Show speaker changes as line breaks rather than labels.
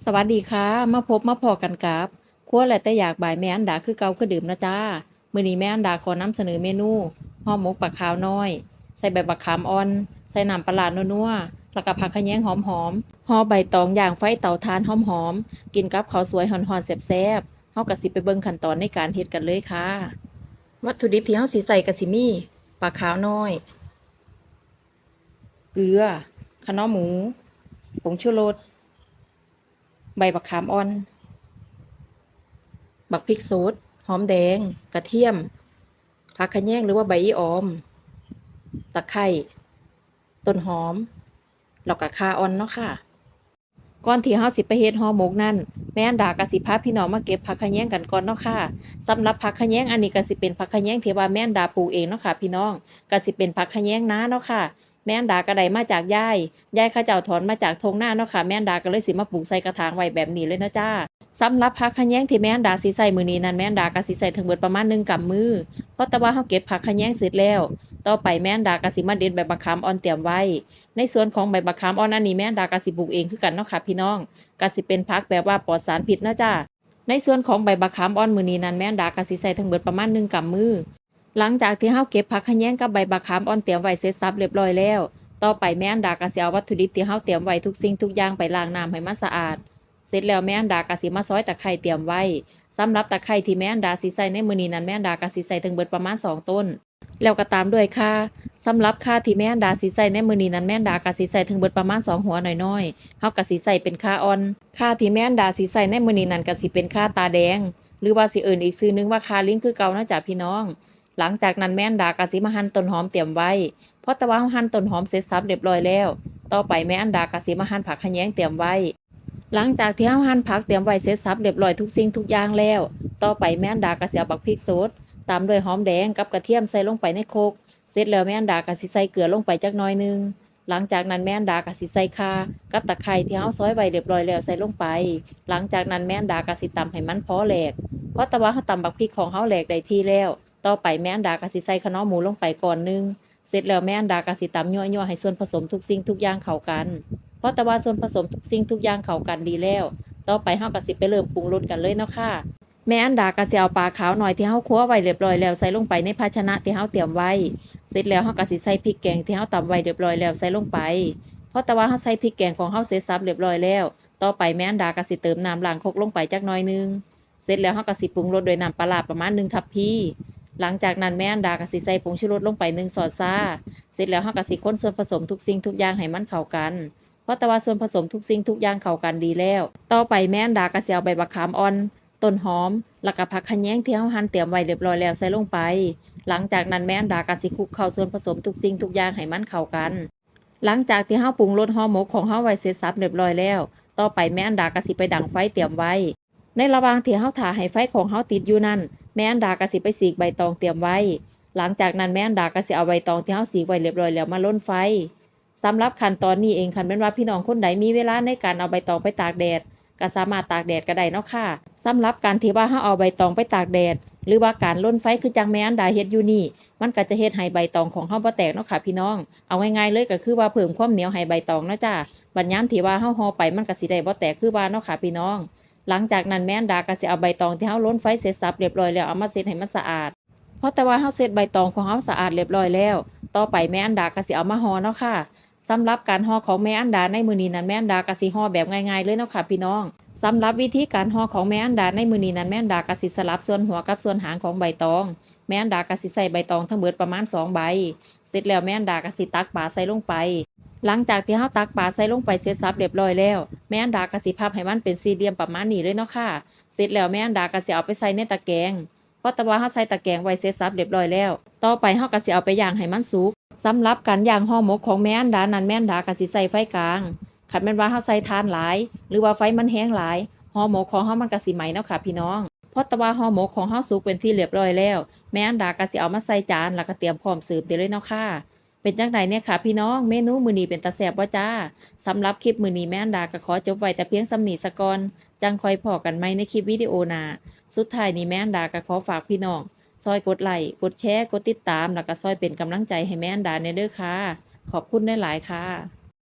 สวัสดีค่ะ มาพบมาพอกันกับครัวและแต่อยากบ่ายแม่อันดาคือเกาคือดื่มนะจ้ามื้อนี้แม่อันดาขอนำเสนอเมนูห่อหมกปลาขาวน้อย ใส่ใบบักขามอ่อน ใส่น้ำปลาร้านัวๆแล้วก็ผักขะแยงหอมๆห่อใบตองย่างไฟเตาถ่านหอมๆกินกับข้าวสวยฮ้อนๆแซ่บๆเฮาก็สิไปเบิ่งขั้นตอนในการเฮ็ดกันเลยค่ะ วัตถุดิบที่เฮาสิใส่ก็สิมีปลาขาวน้อย เกลือคะน้อหมูผงชูรส ใบบักขามอ่อน บักพริกสดหอมแดง กระเทียมผักขะแยงหรือว่าใบอีออม ตะไคร้ต้นหอมแล้วก็ข่าอ่อนเนาะค่ะก่อนที่เฮาสิไปเฮ็ดห่อหมกนั่นแม่อันดาก็สิพาพี่น้องมาเก็บผักขะแยงกันก่อนเนาะค่ะสำหรับผักขะแยงอันนี้ก็สิเป็นผักขะแยงที่ว่าแม่อันดาปลูกเองเนาะค่ะ พี่น้องก็สิเป็นผักขะแยงนาเนาะค่ะ แม่นดาก็ได้มาจากยายยายเขาเจ้าถอนมาจากทงหน้าเนาะค่ะแม่นดาก็เลยสิมาปลูกใส่กระถางไว้แบบนี้เลยนะจ้าสำหรับผักขะแยงที่แม่นดาสิใส่มือนี้นั้นแม่นดาก็สิใส่ถึงเบิดประมาณ1กำมือเพราะแต่ว่าเฮาเก็บผักขะแยงเสร็จแล้ว ต่อไปแม่นดาก็สิมาเด็ดใบบักขามอ่อนเตรียมไว้ ในส่วนของใบบักขามอ่อนอันนี้แม่นดาก็สิปลูกเองคือกันเนาะค่ะพี่น้องก็สิเป็นผักแบบว่าปลอดสารพิษนะจ้าในส่วนของใบบักขามอ่อนมือนี้นั้นแม่นดาก็สิใส่ถึงเบิดประมาณ1กำมือ หลังจากที่เฮาเก็บผักขะแยงกับใบบักขามอ่อนเตรียมไว้เสร็จสับเรียบร้อยแล้ว ต่อไปแม่อันดาก็สิเอาวัตถุดิบที่เฮาเตรียมไว้ทุกสิ่งทุกอย่างไปล้างน้ำให้มันสะอาด เสร็จแล้วแม่อันดาก็สิมาซอยตะไคร้เตรียมไว้สำหรับตะไคร้ที่แม่อันดาสิใส่ในมื้อนี้นั้นแม่อันดาก็สิใส่ถึงเบิดประมาณสองต้น แล้วก็ตามด้วยข่าสำหรับข่าที่แม่อันดาสิใส่ในมื้อนี้นั้นแม่อันดาก็สิใส่ถึงเบิดประมาณสองหัวน่อยๆเฮาก็สิใส่เป็นข่าอ่อนข่าที่แม่อันดาสิใส่ในมื้อนี้นั้นก็สิเป็นข่าตาแดง หรือว่าสิเอิ้นอีกชื่อนึงว่าข่าลิงคือเก่านะจ๊ะพี่น้อง หลังจากนั้นแม่อันดาก็สิมาหั่นต้นหอมเตรียมไว้เพอแต่ว่าเฮาหั่นต้นหอมเสร็จสับเรียบร้อยแล้ว ต่อไปแม่อันดาก็สิมาหั่นผักขะแยงเตรียมไว้ หลังจากที่เฮาหั่นผักเตรียมไว้เสร็จสับเรียบร้อยทุกสิ่งทุกอย่างแล้ว ต่อไปแม่อันดาก็สิเอาบักพริกสดตามด้วยหอมแดงกับกระเทียมใส่ลงไปในโคกเสร็จแล้วแม่อันดาก็สิใส่เกลือลงไปจักน่อยนึงหลังจากนั้นแม่อันดาก็สิใส่ข่ากับตะไคร้ที่เฮาซอยไว้เรียบร้อยแล้วใส่ลงไป หลังจากนั้นแม่อันดาก็สิตำให้มันพอแหลกเพราะต่ว่าเฮาตำบักพริกของเฮาแหลกได้ที่แล้ว ต่อไปแม่อันดาก็สิใส่ขนอหมูลงไปก่อนหนึง เสร็จแล้วแม่อันดาก็สิตำยั่วๆให้ส่วนผสมทุกสิ่งทุกอย่างเข้ากัน เพราะแต่ว่าส่วนผสมทุกสิ่งทุกอย่างเข้ากันดีแล้ว ต่อไปเฮาก็สิไปเริ่มปรุงรสกันเลยเนาะค่ะ แม่อันดาก็สิเอาปลาขาวหน่อยที่เฮาคั่วไว้เรียบร้อยแล้วใส่ลงไปในภาชนะที่เฮาเตรียมไว้ เสร็จแล้วเฮาก็สิใส่พริกแกงที่เฮาตำไว้เรียบร้อยแล้วใส่ลงไป เพราะแต่ว่าเฮาใส่พริกแกงของเฮาเสร็จสับเรียบร้อยแล้ว ต่อไปแม่อันดาก็สิเติมน้ำล้างคกลงไปจักหน่อยนึง เสร็จแล้วเฮาก็สิปรุงรสด้วยน้ำปลาประมาณ1ทัพพี หลังจากนั้นแม่อันดาก็สิใส่ผงชูรสลงไป1ช้อนซ่า เสร็จแล้วเฮาก็สิค้นส่วนผสมทุกสิ่งทุกอย่างให้มันเข้ากัน เพราะแต่ว่าส่วนผสมทุกสิ่งทุกอย่างเข้ากันดีแล้ว ต่อไปแม่อันดาก็สิเอาใบบักขามอ่อนต้นหอม แล้วก็ผักขะแยงที่เฮาหั่นเตรียมไว้เรียบร้อยแล้วใส่ลงไป หลังจากนั้นแม่อันดาก็สิคลุกเข้าส่วนผสมทุกสิ่งทุกอย่างให้มันเข้ากัน หลังจากที่เฮาปรุงรสห่อหมกของเฮาไว้เสร็จสับเรียบร้อยแล้ว ต่อไปแม่อันดาก็สิไปดังไฟเตรียมไว้ ในระหว่างที่เฮาถ่าให้ไฟของเฮาติดอยู่นั่น แม่อันดาก็สิไปสีกใบตองเตรียมไว้ หลังจากนั้นแม่อันดาก็สิเอาใบตองที่เฮาสีกไว้เรียบร้อยแล้วมาล้นไฟสำหรับขั้นตอนนี้เองคันแม่นว่าพี่น้องคนใดมีเวลาในการเอาใบตองไปตากแดดก็สามารถตากแดดก็ได้เนาะค่ะสำหรับการที่ว่าเฮาเอาใบตองไปตากแดด หรือว่าการล่นไฟคือจังแม่อันดาเฮ็ดอยู่นี่ มันก็จะเฮ็ดให้ใบตองของเฮาบ่แตกเนาะค่ะพี่น้อง เอาง่ายๆเลยก็คือว่าเพิ่มความเหนียวให้ใบตองเนาะจ้าบัดยามที่ว่าเฮาห่อไปมันก็สิได้บ่แตกคือว่าเนาะค่ะพี่น้อง หลังจากนั้นแม่อันดาก็สิเอาใบตองที่เฮาล้นไฟเสร็จสับเรียบร้อยแล้วเอามาเช็ดให้มันสะอาดเพราะแต่ว่าเฮาเช็ดใบตองของเฮาสะอาดเรียบร้อยแล้ว ต่อไปแม่อันดาก็สิเอามาห่อเนาะค่ะสำหรับการห่อของแม่อันดาในมื้อนี้นั้นแม่อันดาก็สิห่อแบบง่ายๆเลยเนาะค่ะพี่น้องสำหรับวิธีการห่อของแม่อันดาในมื้อนี้นั้นแม่อันดากะสิสลับส่วนหัวกับส่วนหางของใบตอง แม่อันดากะสิใส่ใบตองทั้งหมดประมาณ2ใบ เสร็จแล้วแม่อันดากะสิตักปลาใส่ลงไป หลังจากที่เฮาตักปลาใส่ลงไปเสร็จสับเรียบร้อยแล้ว แม่อันดากะสิพับให้มันเป็นสี่เหลี่ยมประมาณนี้เลยเนาะค่ะ เสร็จแล้วแม่อันดากะสิเอาไปใส่ในตะแกรงเพราะต่ว่าเฮาใส่ตะแกรงไว้เสร็จสับเรียบร้อยแล้ว ต่อไปเฮาก็สิเอาไปย่างให้มันสุกสำหรับการย่างห่อหมกของแม่อันดานั้นแม่อันดากะสิใส่ไฟกลางคันแม่นว่าเฮาใส่ทานหลาย หรือว่าไฟมันแห้งหลายห่อหมกของเฮามันก็สิไหม้เนาะค่ะพี่น้องเพราะต่ว่าห่อหมกของเฮาสุกเป็นที่เรียบร้อยแล้ว แม่อันดาก็สิเอามาใส่จานแล้วก็เตรียมพร้อมเสิร์ฟได้เลยเนาะค่ะ เป็นจังไดเนี่ยค่ะพี่น้องเมนูมือนีเป็นตาแสบบ่จ้าสำหรับคลิปมือนีแม่อันดาก็ขอจบไว้แต่เพียงสำนีสะกอนจังคอยพอกันไหมในคลิปวิดีโอนาสุดท้ายนี้แม่อันดาก็ขอฝากพี่น้องซอยกดไลค์กดแชร์กดติดตามแล้วก็ซอยเป็นกำลังใจให้แม่อันดาในเด้อค่ะ ขอบคุณได้หลายค่ะ